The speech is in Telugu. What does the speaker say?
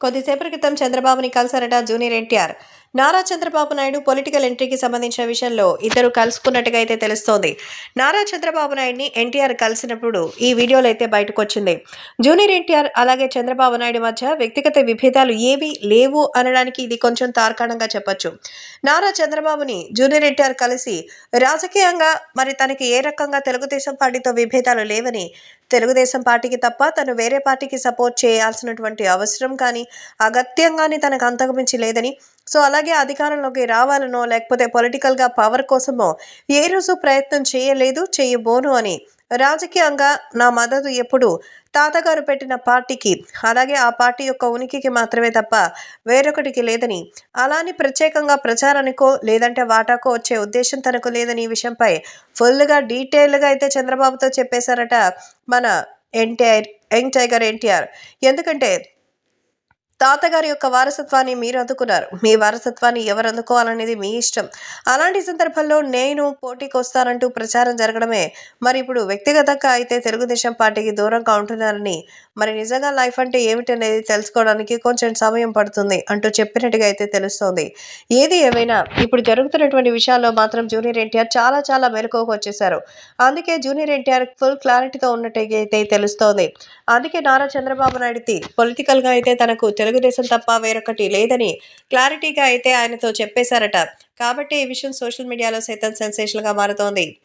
కొద్దిసేపటి క్రితం చంద్రబాబుని కలిశారట జూనియర్ ఎన్టీఆర్. నారా చంద్రబాబు నాయుడు పొలిటికల్ ఎంట్రీకి సంబంధించిన విషయంలో ఇద్దరు కలుసుకున్నట్టుగా అయితే తెలుస్తోంది. నారా చంద్రబాబు నాయుడిని ఎన్టీఆర్ కలిసినప్పుడు ఈ వీడియోలో అయితే బయటకు వచ్చింది జూనియర్ ఎన్టీఆర్ అలాగే చంద్రబాబు నాయుడు మధ్య వ్యక్తిగత విభేదాలు ఏవి లేవు అనడానికి ఇది కొంచెం తార్కాణంగా చెప్పొచ్చు. నారా చంద్రబాబుని జూనియర్ ఎన్టీఆర్ కలిసి రాజకీయంగా మరి తనకి ఏ రకంగా తెలుగుదేశం పార్టీతో విభేదాలు లేవని తెలుగుదేశం పార్టీకి తప్ప తను వేరే పార్టీకి సపోర్ట్ చేయాల్సినటువంటి అవసరం కానీ అగత్యంగాని తనకు అంతకుమించి లేదని సో అలాగే అధికారంలోకి రావాలనో లేకపోతే పొలిటికల్గా పవర్ కోసమో ఏ రోజు ప్రయత్నం చేయలేదు చేయబోను అని రాజకీయంగా నా మద్దతు ఎప్పుడు తాతగారు పెట్టిన పార్టీకి అలాగే ఆ పార్టీ యొక్క ఉనికికి మాత్రమే తప్ప వేరొకటికి లేదని అలాని ప్రత్యేకంగా ప్రచారానికో లేదంటే వాటాకో వచ్చే ఉద్దేశం తనకు లేదని ఈ విషయంపై ఫుల్గా డీటెయిల్గా అయితే చంద్రబాబుతో చెప్పేశారట మన ఎన్టీఆర్ యంగ్ టైగర్ ఎన్టీఆర్. ఎందుకంటే తాతగారి యొక్క వారసత్వాన్ని మీరు అందుకున్నారు. మీ వారసత్వాన్ని ఎవరు అందుకోవాలనేది మీ ఇష్టం. అలాంటి సందర్భంలో నేను పోటీకి వస్తానంటూ ప్రచారం జరగడమే మరి ఇప్పుడు వ్యక్తిగతంగా అయితే తెలుగుదేశం పార్టీకి దూరంగా ఉంటున్నారని మరి నిజంగా లైఫ్ అంటే ఏమిటనేది తెలుసుకోవడానికి కొంచెం సమయం పడుతుంది అంటూ చెప్పినట్టుగా అయితే తెలుస్తోంది. ఏది ఏమైనా ఇప్పుడు జరుగుతున్నటువంటి విషయాల్లో మాత్రం జూనియర్ ఎన్టీఆర్ చాలా చాలా మెలకువకు వచ్చేశారు. అందుకే జూనియర్ ఎన్టీఆర్ ఫుల్ క్లారిటీతో ఉన్నట్టుగా అయితే తెలుస్తోంది. అందుకే నారా చంద్రబాబు నాయుడుకి పొలిటికల్గా అయితే తనకు తెలుగుదేశం తప్ప వేరొకటి లేదని క్లారిటీగా అయితే ఆయనతో చెప్పేశారట. కాబట్టి ఈ విషయం సోషల్ మీడియాలో సైతం సెన్సేషన్గా మారుతోంది.